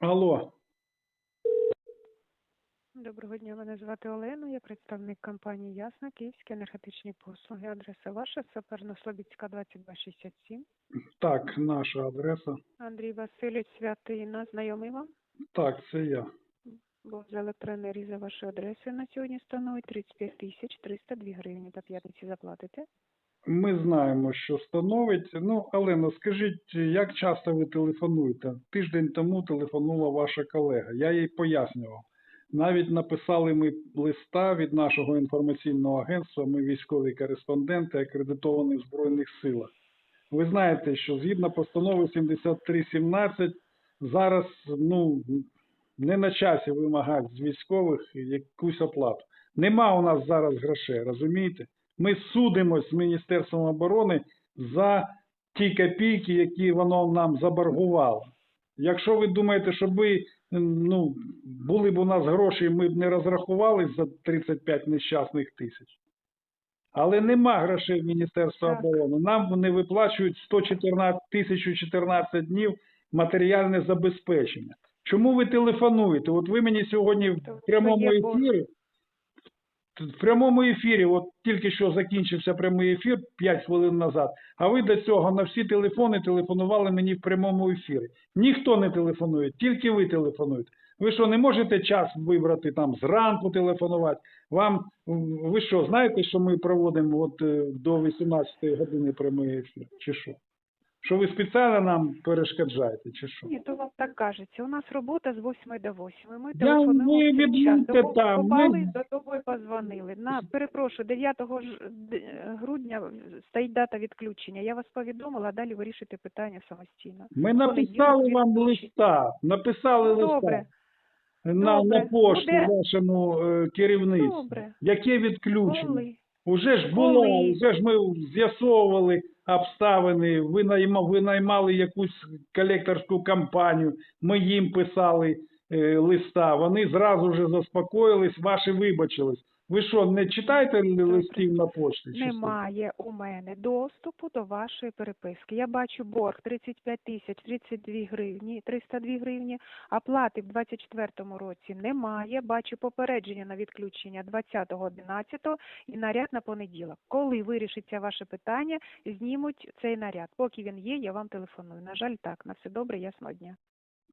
Алло, Доброго дня, мене звати Олена, я представник компанії Ясна, Київські енергетичні послуги. Адреса ваша, Саперно-Слобідська, 2267. так, наша адреса. Андрій Васильович, Святина, знайомий вам? Так, це я. Бо з електроенергії за вашою адресою на сьогодні становить 35 тисяч 302 гривні. До п'ятниці заплатите? Ми знаємо, що становить. Ну, Олено, скажіть, як часто ви телефонуєте? Тиждень тому телефонувала ваша колега. Я їй пояснював. Навіть написали ми листа від нашого інформаційного агентства. Ми військові кореспонденти, акредитовані в Збройних силах. Ви знаєте, що згідно постанови 7317 зараз ну, не на часі вимагати з військових якусь оплату. Нема у нас зараз грошей, розумієте? Ми судимось з Міністерством оборони за ті копійки, які воно нам заборгувало. Якщо ви думаєте, що ви ну, були б у нас гроші, ми б не розрахувались за 35 нещасних тисяч. Але нема грошей в Міністерства Так. оборони. Нам вони виплачують 114 1014 днів матеріальне забезпечення. Чому ви телефонуєте? От ви мені сьогодні в прямому ефірі в прямому ефірі, от тільки що закінчився прямий ефір 5 хвилин назад, а ви до цього на всі телефони телефонували мені в прямому ефірі. Ніхто не телефонує, тільки ви телефонуєте. Ви що, не можете час вибрати там зранку телефонувати? Вам ви що, знаєте, що ми проводимо от е, до 18 години прямий ефір? Чи що? Що ви спеціально нам перешкоджаєте, чи що? Ні, то вам так кажеться. У нас робота з 8 до 8. Ми Я телефонуємо ви в цей час. відміньте До там, попали, ми- до того позвонили. На, перепрошую, 9 ж- д- грудня стоїть дата відключення. Я вас повідомила, а далі вирішуйте питання самостійно. Ми написали вам листа, написали листа. Добре, на, на Добре, пошту буде. вашому е, керівництву. добре. Яке відключення? Коли? Уже ж було, Коли? вже ж ми з'ясовували обставини, ви наймали, наймали якусь колекторську компанію, ми їм писали е, листа, вони зразу вже заспокоїлись, ваші вибачились. Ви що, не читаєте листів на пошті? Немає у мене доступу до вашої переписки. Я бачу борг 35 тисяч 32 гривні, 302 гривні, оплати в 24 році немає. Бачу попередження на відключення 20.11 і наряд на понеділок. Коли вирішиться ваше питання, знімуть цей наряд. Поки він є, я вам телефоную. На жаль, так. На все добре, ясного дня.